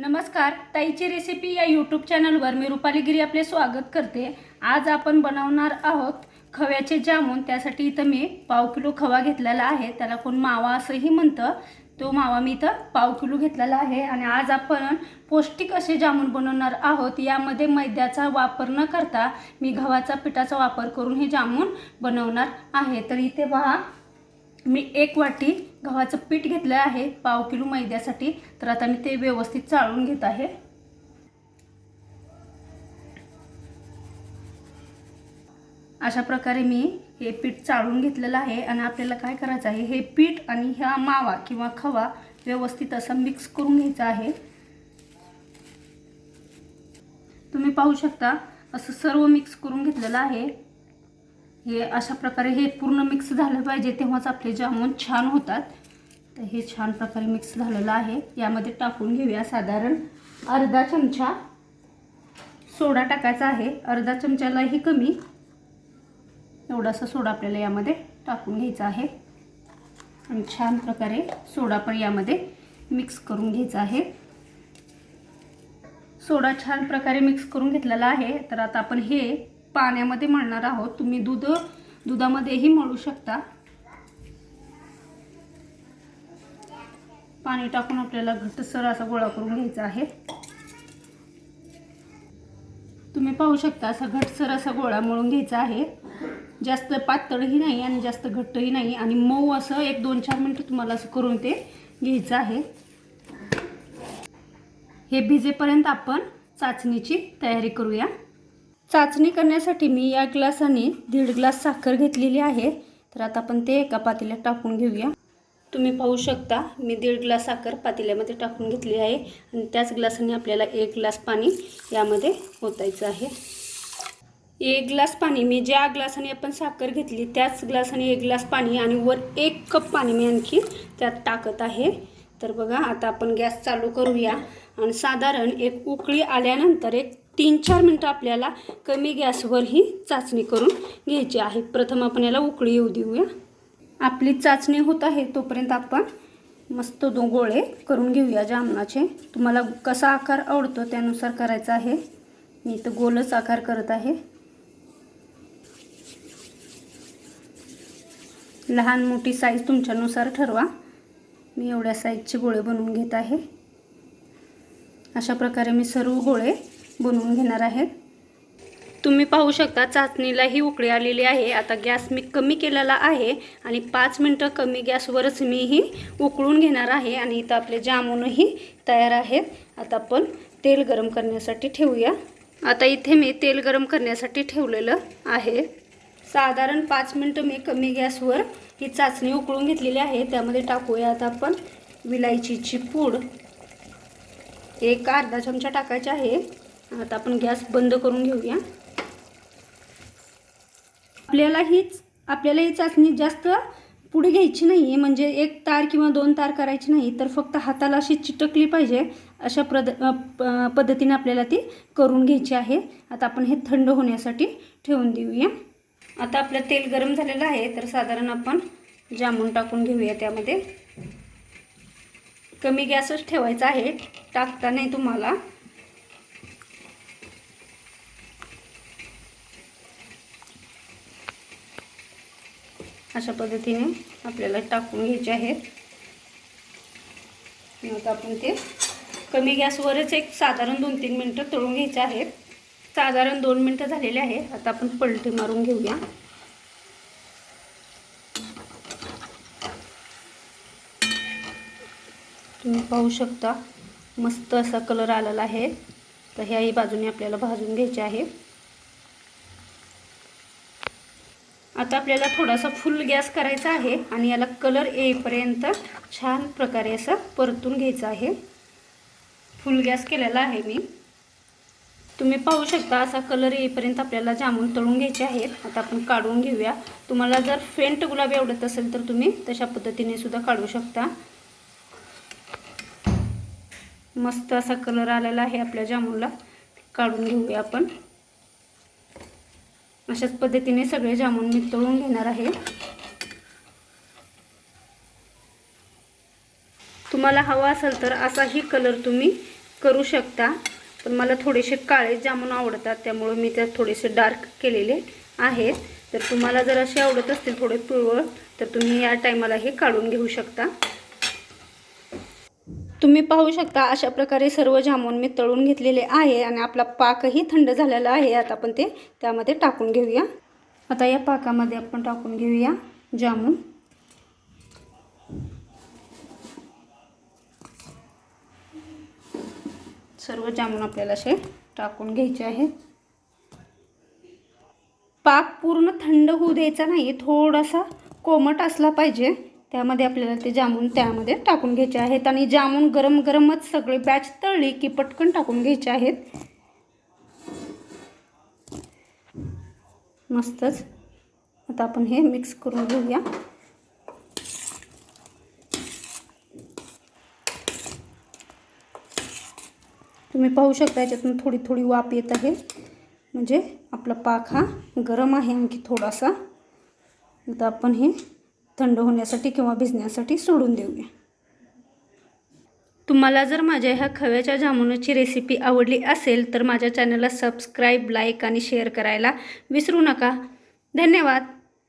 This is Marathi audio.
नमस्कार ताईची रेसिपी या यूट्यूब चॅनलवर मी रुपाली गिरी आपले स्वागत करते. आज आपण बनवणार आहोत खव्याचे जामून. त्यासाठी इथं मी पाव किलो खवा घेतलेला आहे. त्याला कोण मावा असंही म्हणतं. तो मावा मी इथं पाव किलो घेतलेला आहे. आणि आज आपण पौष्टिक असे जामून बनवणार आहोत. यामध्ये मैद्याचा वापर न करता मी गव्हाचा पिठाचा वापर करून हे जामून बनवणार आहे. तर इथे पहा मी एक वाटी गव्हाचं पीठ घेतलं आहे पाव किलो मैद्यासाठी. तर आता मी ते व्यवस्थित चाळून घेत आहे. अशा प्रकारे मी हे पीठ चाळून घेतलेलं आहे आणि आपल्याला काय करायचं आहे हे पीठ आणि ह्या मावा किंवा खवा व्यवस्थित असं मिक्स करून घ्यायचं आहे. तुम्ही पाहू शकता असं सर्व मिक्स करून घेतलेलं आहे. हे अशा प्रकारे हे पूर्ण मिक्स झालं पाहिजे तेव्हाच आपले जामून छान होतात. तर हे छान प्रकारे मिक्स झालेलं आहे. यामध्ये टाकून घेऊया साधारण अर्धा चमचा सोडा टाकायचा आहे. अर्धा चमच्यालाही कमी एवढासा सोडा आपल्याला यामध्ये टाकून घ्यायचा आहे. आणि छान प्रकारे सोडा पण यामध्ये मिक्स करून घ्यायचा आहे. सोडा छान प्रकारे मिक्स करून घेतलेला आहे. तर आता आपण हे पाण्यामध्ये मळणार आहोत. तुम्ही दूध दुधामध्येही मळू शकता. पाणी टाकून आपल्याला घट्टसर असा गोळा करून घ्यायचा आहे. तुम्ही पाहू शकता असा घटसर असा गोळा मळून घ्यायचा आहे. जास्त पातळही नाही आणि जास्त घट्टही नाही. आणि मऊ असं एक दोन चार मिनटं तुम्हाला असं करून ते घ्यायचं आहे. हे भिजेपर्यंत आपण चाचणीची तयारी करूया. चाचणी करण्यासाठी मी या ग्लासाने दीड ग्लास साखर घेतलेली आहे. तर आता आपण ते एका पातेल्यात टाकून घेऊया. तुम्ही पाहू शकता मी दीड ग्लास साखर पातेल्यामध्ये टाकून घेतली आहे आणि त्याच ग्लासाने आपल्याला एक ग्लास पाणी यामध्ये ओतायचं आहे. एक ग्लास पाणी मी ज्या ग्लासाने आपण साखर घेतली त्याच ग्लासाने एक ग्लास पाणी आणि वर एक कप पाणी मी आणखी त्यात टाकत आहे. तर बघा आता आपण गॅस चालू करूया. आणि साधारण एक उकळी आल्यानंतर एक तीन चार मिनटं आपल्याला कमी गॅसवर ही चाचणी करून घ्यायची आहे. प्रथम आपण याला उकळी येऊ देऊया. आपली चाचणी होत आहे तोपर्यंत आपण मस्त दो गोळे करून घेऊया जामनाचे तुम्हाला कसा आकार आवडतो त्यानुसार करायचा आहे. मी इथं गोलच आकार करत आहे. लहान मोठी साईज तुमच्यानुसार ठरवा. मी एवढ्या साईजचे गोळे बनवून घेत आहे. अशा प्रकारे मी सर्व गोळे बनवून घेणार आहे तुम्ही पाहू शकता चाचणीलाही उकळी आलेली आहे. आता गॅस मी कमी केलेला आहे आणि पाच मिनटं कमी गॅसवरच मी ही उकळून घेणार आहे आणि इथं आपले जामूनही तयार आहेत. आता आपण तेल गरम करण्यासाठी ठेवूया. आता इथे मी तेल गरम करण्यासाठी ठेवलेलं आहे. साधारण पाच मिनटं मी कमी गॅसवर ही चाचणी उकळून घेतलेली आहे. त्यामध्ये टाकूया आता आपण विलायचीची पूड. एक अर्धा चमचा टाकायचा आहे. आता आपण गॅस बंद करून घेऊया. आपल्याला हीच आपल्याला ही चाचणी जास्त पुढे घ्यायची नाही आहे म्हणजे एक तार किंवा दोन तार करायची नाही तर फक्त हाताला अशी चिटकली पाहिजे अशा प्रद प- पद्धतीने आपल्याला ती करून घ्यायची आहे. आता आपण हे थंड होण्यासाठी ठेवून देऊया. आता आपलं तेल गरम झालेलं आहे तर साधारण आपण जामून टाकून घेऊया त्यामध्ये. कमी गॅसच ठेवायचा आहे टाकता नाही तुम्हाला. अशा पद्धतीने आपल्याला टाकून घ्यायचे आहेत. मग आपण ते कमी गॅसवरच एक साधारण दोन तीन मिनटं तळून घ्यायचे आहेत. साधारण दोन मिनटं झालेले आहे आता आपण पलटी मारून घेऊया. तुम्ही पाहू शकता मस्त असा कलर आलेला आहे. तर ह्याही बाजूने आपल्याला भाजून घ्यायचे आहे. आता आपल्याला थोडासा फुल गॅस करायचा आहे आणि याला कलर येईपर्यंत छान प्रकारे असं परतून घ्यायचं आहे. फुल गॅस केलेला आहे मी. तुम्ही पाहू शकता असा कलर येईपर्यंत आपल्याला जामून तळून घ्यायचे आहेत. आता आपण काढून घेऊया. तुम्हाला जर फेंट गुलाबी आवडत असेल तर तुम्ही तशा पद्धतीने सुद्धा काढू शकता. मस्त असा कलर आलेला आहे आपल्या जामूनला. काढून घेऊया आपण. अशाच पद्धतीने सगळे जामून मी तळून घेणार आहे. तुम्हाला हवा असेल तर असाही कलर तुम्ही करू शकता. पण मला थोडेसे काळे जामून आवडतात त्यामुळे मी त्यात थोडेसे डार्क केलेले आहेत. तर तुम्हाला जर असे आवडत असतील थोडे पिवळ तर तुम्ही या टायमाला हे काढून घेऊ शकता. तुम्ही पाहू शकता अशा प्रकारे सर्व जामून मी तळून घेतलेले आहे आणि आपला पाकही थंड झालेला आहे. आता आपण ते त्यामध्ये टाकून घेऊया. आता या पाकामध्ये आपण टाकून घेऊया जामून. सर्व जामून आपल्याला असे टाकून घ्यायचे आहेत पाक पूर्ण थंड होऊ द्यायचा नाही थोडासा कोमट असला पाहिजे. त्यामध्ये आपल्याला ते जामून त्यामध्ये टाकून घ्यायचे आहेत. आणि जामून गरम गरमच सगळे बॅच तळली की पटकन टाकून घ्यायचे आहेत. मस्तच. आता आपण हे मिक्स करून घेऊया. तुम्ही पाहू शकता याच्यातून थोडी थोडी वाफ येत आहे. म्हणजे आपला पाक हा गरम आहे आणखी थोडासा. आता आपण हे थंड होण्यासाठी किंवा भिजण्यासाठी सोडून देऊया. तुम्हाला जर माझ्या ह्या खव्याच्या जामुनाची रेसिपी आवडली असेल तर माझ्या चॅनलला सबस्क्राईब लाईक आणि शेअर करायला विसरू नका. धन्यवाद.